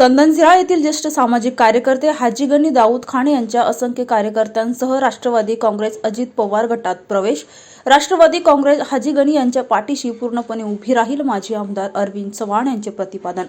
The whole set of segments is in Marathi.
चंदनझिरा येथील ज्येष्ठ सामाजिक कार्यकर्ते हाजी गनी दाऊद खान यांच्या असंख्य कार्यकर्त्यांसह राष्ट्रवादी काँग्रेस अजित पवार गटात प्रवेश. राष्ट्रवादी काँग्रेस हाजी गनी यांच्या पाठीशी पूर्णपणे उभी राहील माजी आमदार अरविंद चव्हाण यांचे प्रतिपादन.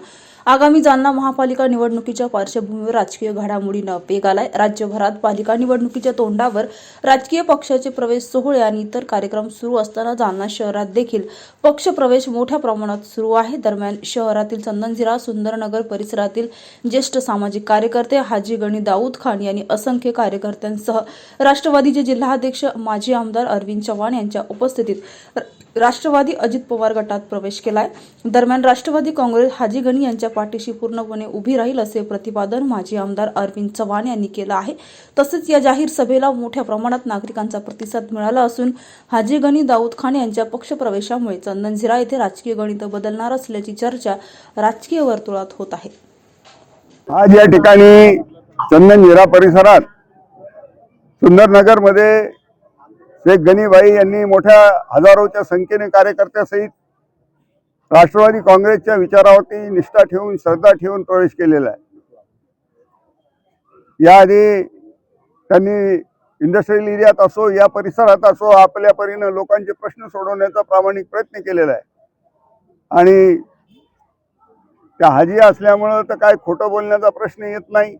आगामी जालना महापालिका निवडणुकीच्या पार्श्वभूमीवर राजकीय घडामोडींना वेग आलाय राज्यभरात पालिका निवडणुकीच्या तोंडावर राजकीय पक्षाचे प्रवेश सोहळे आणि इतर कार्यक्रम सुरू असताना जालना शहरात देखील पक्षप्रवेश मोठ्या प्रमाणात सुरू आहे. दरम्यान शहरातील चंदनझिरा सुंदरनगर परिसरातील ज्येष्ठ सामाजिक कार्यकर्ते हाजी गणी दाऊद खान यांनी असंख्य कार्यकर्त्यांसह राष्ट्रवादीचे जिल्हाध्यक्ष माजी आमदार अरविंद चव्हाण यांच्या उपस्थितीत राष्ट्रवादी अजित पवार गटात प्रवेश केलाय. दरम्यान राष्ट्रवादी काँग्रेस हाजी गणी यांच्या पाठीशी पूर्णपणे उभी राहील असे प्रतिपादन माजी आमदार अरविंद चव्हाण यांनी केलं आहे. तसेच या जाहीर सभेला मोठ्या प्रमाणात नागरिकांचा प्रतिसाद मिळाला असून हाजी गणी दाऊद खान यांच्या पक्षप्रवेशामुळे चंदनझिरा येथे राजकीय गणित बदलणार असल्याची चर्चा राजकीय वर्तुळात होत आहे. आज या ठिकाणी चंदनजिरा परिसरात सुंदरनगरमध्ये शेख गणीबाई यांनी मोठ्या हजारोच्या संख्येने कार्यकर्त्यासहित राष्ट्रवादी काँग्रेसच्या विचारावरती निष्ठा ठेवून श्रद्धा ठेवून प्रवेश केलेला आहे. याआधी त्यांनी इंडस्ट्रियल एरियात असो या परिसरात असो आपल्या परीनं लोकांचे प्रश्न सोडवण्याचा प्रामाणिक प्रयत्न केलेला आहे. आणि त्या हाजी असल्यामुळं तर काय खोटं बोलण्याचा प्रश्न येत नाही.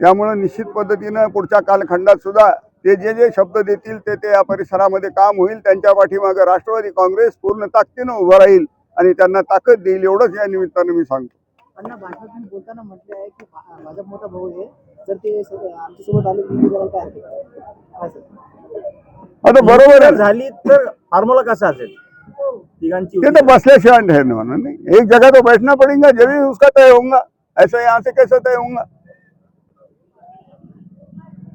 त्यामुळं निश्चित पद्धतीनं पुढच्या कालखंडात सुद्धा ते जे जे शब्द देतील ते ते या परिसरामध्ये काम होईल. त्यांच्या पाठीमागे राष्ट्रवादी काँग्रेस पूर्ण ताकदीनं उभं राहील आणि त्यांना ताकद देईल एवढंच या निमित्तानं मी सांगतो. अण्णा बोलताना म्हटले आहे की भा- माझा मोठा भाऊ आहे. जर ते आमच्यासोबत आले काय आता बरोबर झाली तर फॉर्म्युला कसा असेल? तिघांची ते बसल्याशिवाय ठहरने वाला नहीं एक जगह तो बैठना पड़ेगा ही उसका तय होगा। ऐसा यहाँ से कैसे तय होगा?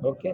ओके।